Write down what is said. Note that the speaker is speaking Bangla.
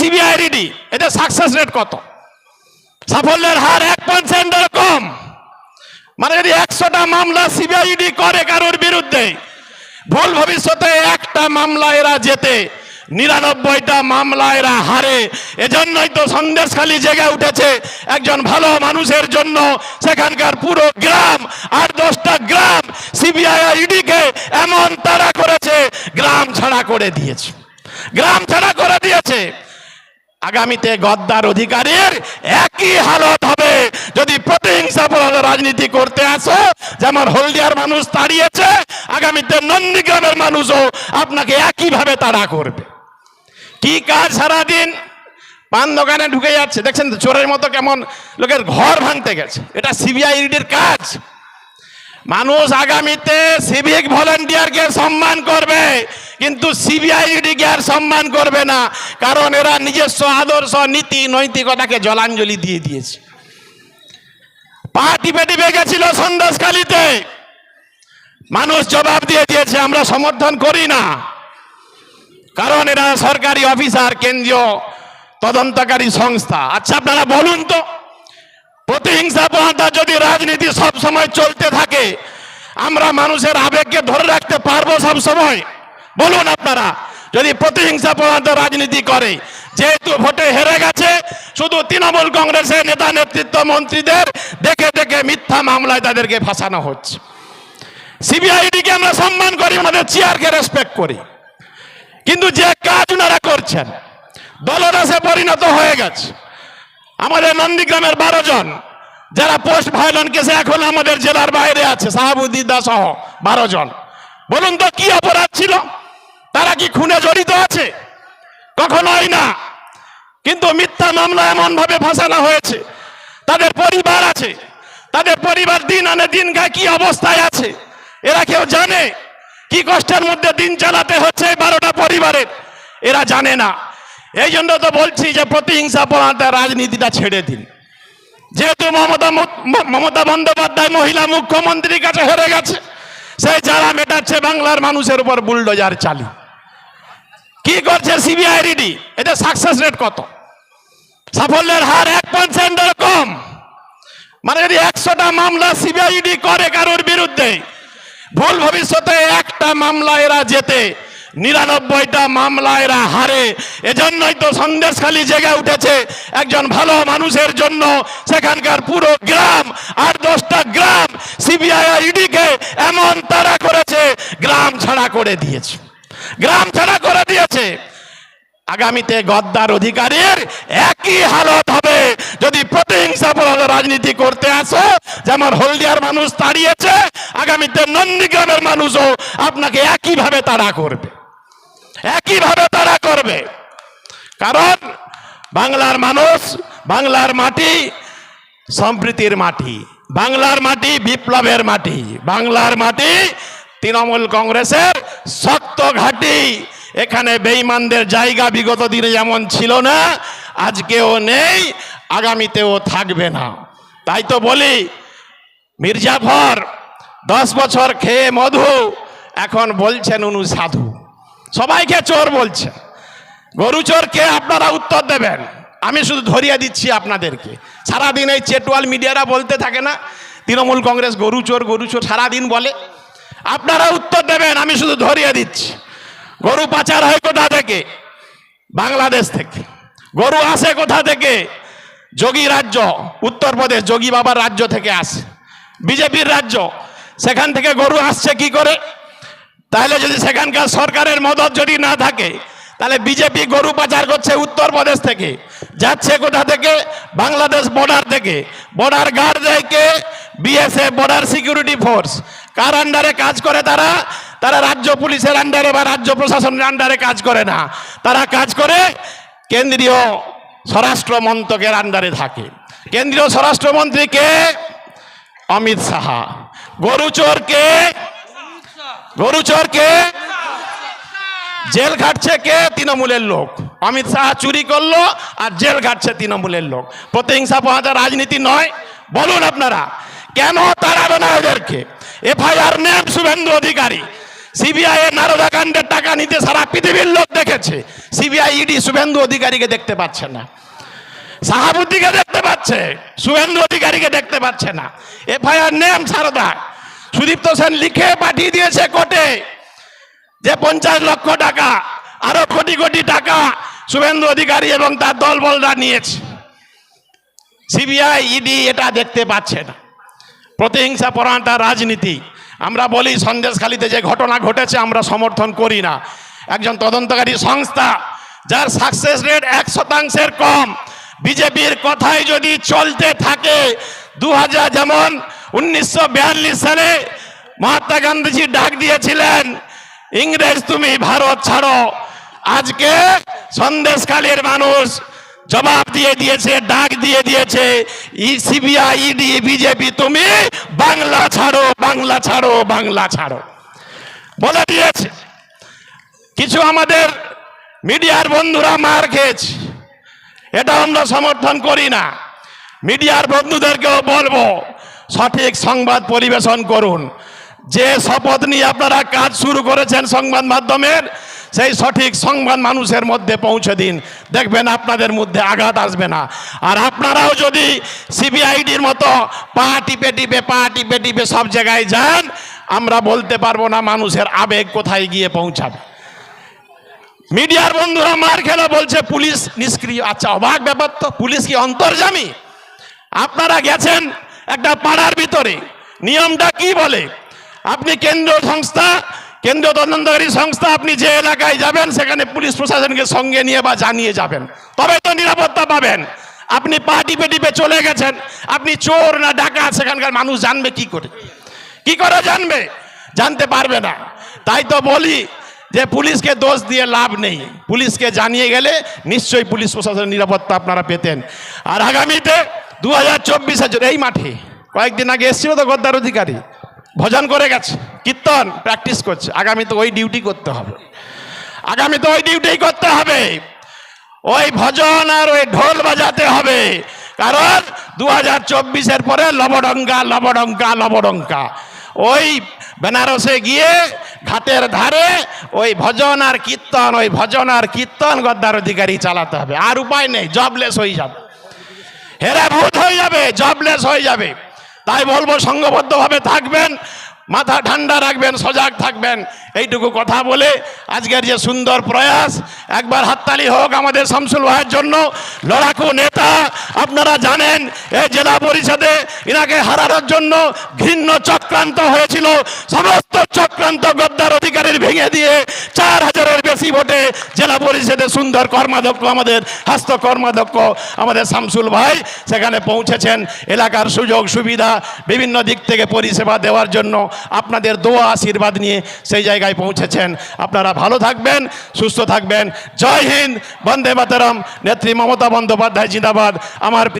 সিবিআই ইডি এটা সাকসেস রেট কত? সাফল্যের হার এক পার্সেন্টের কম। মানে যদি একশোটা মামলা সিবিআইডি করে কারোর বিরুদ্ধে, ভুল ভবিষ্যতে একটা মামলা এরা যেতে নিরানব্বইটা মামলা এরা হারে। এজন্যই তো সন্দেশখালী জেগে উঠেছে একজন ভালো মানুষের জন্য। সেখানকার পুরো গ্রাম আট দশটা গ্রাম সিবিআই ইডিকে এমন তারা করেছে, গ্রাম ছাড়া করে দিয়েছে। গ্রাম ছাড়া করে দিয়েছে। আগামীতে গদ্দার অধিকারীর একই হালত হবে। যদি প্রতিহিংসা পরাধ রাজনীতি করতে আসো, যেমন হলদিয়ার মানুষ তাড়িয়েছে, আগামীতে নন্দীগ্রামের মানুষও আপনাকে একইভাবে তাড়া করবে। কি কাজ সারাদিন? পান দোকানে ঢুকে যাচ্ছে। দেখছেন চোরের মতো কেমন লোকের ঘর ভাঙতে গেছে। এটা সিবিআই ইডির কাজ। মানুষ আগামীতে সিভিক ভলেন্টিয়ারকে সম্মান করবে। কিন্তু সিবিআই ইডিকে আর সম্মান করবে না, কারণ এরা নিজস্ব আদর্শ, নীতি, নৈতিকতাকে জলাঞ্জলি দিয়ে দিয়েছে। পা টিপে টিপে গেছিল সন্দেশখালিতে। মানুষ জবাব দিয়ে দিয়েছে, আমরা সমর্থন করি না। কারণ এরা সরকারি অফিসার, কেন্দ্রীয় তদন্তকারী সংস্থা। আচ্ছা আপনারা বলুন তো, প্রতিহিংসা প্রহাতা যদি রাজনীতি সব সময় চলতে থাকে, আমরা মানুষের আবেগকে ধরে রাখতে পারব সব সময় বলুন আপনারা, যদি প্রতিহিংসা প্রহাতা রাজনীতি করে, যেহেতু ভোটে হেরে গেছে, শুধু তৃণমূল কংগ্রেসের নেতা নেতৃত্ব মন্ত্রীদের দেখে দেখে মিথ্যা মামলায় তাদেরকে ফাঁসানো হচ্ছে। সিবিআইডিকে আমরা সম্মান করি ওনাদের চেয়ারকে রেসপেক্ট করি। কিন্তু যে কাজ ওনারা করছেন দলদাসে পরিণত হয়ে গেছে। আমাদের নন্দীগ্রামের বারো জন, যারা পোস্ট ভায়োলেন্ট কেসে এখন আমাদের জেলার বাইরে আছে সাহাবুদ্দিদা সহ বারো জন। বলুন তো, কি অপরাধ ছিল? তারা কি খুনে জড়িত আছে? কখনোই না। কিন্তু মিথ্যা মামলা এমন ভাবে ফাঁসানো হয়েছে। তাদের পরিবার আছে। তাদের পরিবার দিন আনে দিন খায় কি অবস্থায় আছে? এরা কেউ জানে? কি কষ্টের মধ্যে দিন চালাতে হচ্ছে এই বারোটা পরিবারের? এরা জানে না। এই জন্য তো বলছি যে প্রতিহিংসা পড়াতে রাজনীতিটা ছেড়ে দিন। যেহেতু মমতা মমতা বন্দ্যোপাধ্যায় মহিলা মুখ্যমন্ত্রীর কাছে হেরে গেছে, সেই যারা মেটাচ্ছে বাংলার মানুষের উপর বুলডোজার চালি কি করছে সিবিআইডি এটা সাকসেস রেট কত? সাফল্যের হার এক পার্সেন্টের কম। মানে যদি একশোটা মামলা সিবিআইডি করে কারোর বিরুদ্ধে, ভুল ভবিষ্যতে একটা মামলা এরা যেতে নিরানব্বইটা মামলা এরা হারে। এজন্যই তো সন্দেশখালী জেগে উঠেছে একজন ভালো মানুষের জন্য সেখানকার পুরো গ্রাম আর দশটা গ্রাম সিবিআই ইডিকে এমন তারা করেছে, গ্রাম ছাড়া করে দিয়েছে। গ্রাম ছাড়া করে দিয়েছে। আগামীতে গদ্দার অধিকারীর একই হালত হবে। যদি রাজনীতি করতে আসো, যেমন হলদিয়ার মানুষ তাড়িয়েছে, আগামীতে নন্দীগ্রামের মানুষও আপনাকে একইভাবে তাড়া করবে। একইভাবে তাড়া করবে। কারণ বাংলার মানুষ, বাংলার মাটি সম্প্রীতির মাটি, বাংলার মাটি বিপ্লবের মাটি, বাংলার মাটি তৃণমূল কংগ্রেসের শক্ত ঘাঁটি। এখানে বেঈমানদের জায়গা বিগত দিনে যেমন ছিল না, আজকেও নেই, আগামীতেও থাকবে না। তাই তো বলি, মির্জাফর দশ বছর খেয়ে মধু, এখন বলছেন উনু সাধু। সবাইকে চোর বলছে। গরু চোরকে আপনারা উত্তর দেবেন? আমি শুধু ধরিয়ে দিচ্ছি আপনাদেরকে। সারাদিন এই চেটওয়াল মিডিয়ারা বলতে থাকে না, তৃণমূল কংগ্রেস গরু চোর গরু চোর সারাদিন বলে। আপনারা উত্তর দেবেন, আমি শুধু ধরিয়ে দিচ্ছি। গরু পাচার হয় কোথা থেকে? বাংলাদেশ থেকে। গরু আসে কোথা থেকে? যোগী রাজ্য, উত্তরপ্রদেশ, যোগী বাবার রাজ্য থেকে আসে। বিজেপির রাজ্য, সেখান থেকে গরু আসছে কি করে? তাহলে যদি সেখানকার সরকারের মদত যদি না থাকে, তাহলে বিজেপি গরু পাচার করছে উত্তরপ্রদেশ থেকে। যাচ্ছে কোথা থেকে? বাংলাদেশ বর্ডার থেকে। বর্ডার গার্ড দেয় কে বিএসএফ বর্ডার সিকিউরিটি ফোর্স কার আন্ডারে কাজ করে তারা? তারা রাজ্য পুলিশের আন্ডারে বা রাজ্য প্রশাসনের আন্ডারে কাজ করে না। তারা কাজ করে কেন্দ্রীয় স্বরাষ্ট্র মন্ত্রকের আন্ডারে থাকে। কেন্দ্রীয় স্বরাষ্ট্রমন্ত্রী কে? অমিত সাহা গরু চোর কে? গরু চোর কে? জেল খাটছে কে? তৃণমূলের লোক। অমিত শাহ চুরি করল আর জেল ঘাটছে তৃণমূলের লোক। প্রতিহিংসা পাওয়া রাজনীতি নয়। বলুন আপনারা, কেন তাড়াবে না এদেরকে এফআইআর নেন শুভেন্দু অধিকারী। সিবিআই এর নারদাকাণ্ডের টাকা নিতে সারা পৃথিবীর লোক দেখেছে। সিবিআই ইডি শুভেন্দু অধিকারীকে দেখতে পাচ্ছে না। সাহাবুদ্দিকে দেখতে পাচ্ছে। শুভেন্দু অধিকারীকে দেখতে পাচ্ছে না। FIR name Saradha. Sudipta Sen লিখে পাঠিয়ে দিয়েছে কোর্টে যে পঞ্চাশ লক্ষ টাকা, আরও কোটি কোটি টাকা শুভেন্দু অধিকারী এবং তার দলবলরা নিয়েছে। সিবিআই ইডি এটা দেখতে পাচ্ছে না। প্রতিহিংসা পরায়ণতা রাজনীতি। আমরা বলি সন্দেশখালিতে যে ঘটনা ঘটেছে, আমরা সমর্থন করি না। একজন তদন্তকারী সংস্থা, যার সাকসেস রেট এক শতাংশের কম, বিজেপির কথাই যদি চলতে থাকে দু হাজার যেমন উনিশশো বিয়াল্লিশ সালে মহাত্মা গান্ধীজি ডাক দিয়েছিলেন, ইংরেজ তুমি ভারত ছাড়ো। আজকে সন্দেশখালীর মানুষ জবাব দিয়ে দিয়েছে, ডাক দিয়ে দিয়েছে সিবিআই ইডি বিজেপি, তুমি বাংলা ছাড়ো বাংলা ছাড়ো বাংলা ছাড়ো। বলে দিয়েছে। কিছু আমাদের মিডিয়ার বন্ধুরা মার খেয়েছে। এটা আমরা সমর্থন করি না। মিডিয়ার বন্ধুদেরকেও বলব, সঠিক সংবাদ পরিবেশন করুন। যে শপথ নিয়ে আপনারা কাজ শুরু করেছেন সংবাদ মাধ্যমের সেই সঠিক সংবাদ মানুষের মধ্যে পৌঁছে দিন। দেখবেন আপনাদের মধ্যে আঘাত আসবে না। আর আপনারাও যদি সিবিআইডির মতো পা টিপে টিপে, পা টিপে টিপে সব জায়গায় যান, আমরা বলতে পারব না মানুষের আবেগ কোথায় গিয়ে পৌঁছাবে। মিডিয়ার বন্ধুরা মার খেলা বলছে, পুলিশ নিষ্ক্রিয়। আচ্ছা অবাক ব্যাপার তো, পুলিশ কি অন্তর্জামী? আপনারা গেছেন একটা পাড়ার ভিতরে। নিয়মটা কি বলে? আপনি কেন্দ্রীয় সংস্থা কেন্দ্রীয় তদন্তকারী সংস্থা, আপনি যে এলাকায় যাবেন, সেখানে পুলিশ প্রশাসনকে সঙ্গে নিয়ে বা জানিয়ে যাবেন। তবে তো নিরাপত্তা পাবেন। আপনি পা টিপে টিপে চলে গেছেন। আপনি চোর না ডাকা সেখানকার মানুষ জানবে কি করে। কি করে জানবে? জানতে পারবে না। তাই তো বলি যে, পুলিশকে দোষ দিয়ে লাভ নেই। পুলিশকে জানিয়ে গেলে নিশ্চয়ই পুলিশ প্রশাসনের নিরাপত্তা আপনারা পেতেন। আর আগামীতে দু হাজার চব্বিশে এই মাঠে, কয়েকদিন আগে এসেছিল তো গদ্দার অধিকারী। ভজন করে গেছে, কীর্তন প্র্যাকটিস করছে। আগামী তো ওই ডিউটি করতে হবে। আগামী তো ওই ডিউটি করতে হবে। ওই ভজন আর ওই ঢোল বাজাতে হবে। কারণ দু হাজার চব্বিশের পরে লবডঙ্কা লবডঙ্কা লবডঙ্কা। ওই বেনারসে গিয়ে ঘাটের ধারে ওই ভজন আর কীর্তন, ওই ভজন আর কীর্তন গদ্দার অধিকারী চালাতে হবে। আর উপায় নেই জবলেস হয়ে যাবে। হেরা ভূত হয়ে যাবে জবলেস হয়ে যাবে। তাই বলব, সঙ্গবদ্ধভাবে থাকবেন, মাথা ঠান্ডা রাখবেন, সজাগ থাকবেন। এইটুকু কথা বলে আজকের যে সুন্দর প্রয়াস, একবার হাততালি হোক আমাদের শামসুল ভাইয়ের জন্য। লড়াকু নেতা, আপনারা জানেন, এই জেলা পরিষদে এনাকে হারানোর জন্য ঘৃণ্য চক্রান্ত হয়েছিল। সমস্ত চক্রান্ত গদ্দার অধিকারীর ভেঙে দিয়ে চার হাজারের বেশি ভোটে জেলা পরিষদে সুন্দর কর্মাধ্যক্ষ আমাদের, হস্ত কর্মাধ্যক্ষ আমাদের শামসুল ভাই সেখানে পৌঁছেছেন। এলাকার সুযোগ, সুবিধা বিভিন্ন দিক থেকে পরিষেবা দেওয়ার জন্য আপনাদের দোয়া, আশীর্বাদ নিয়ে সেই জায়গায় পৌঁছেছেন। আপনারা ভালো থাকবেন, সুস্থ থাকবেন। জয় হিন্দ, বন্দে মাতরম। নেত্রী মমতা বন্দ্যোপাধ্যায় জিন্দাবাদ। আমার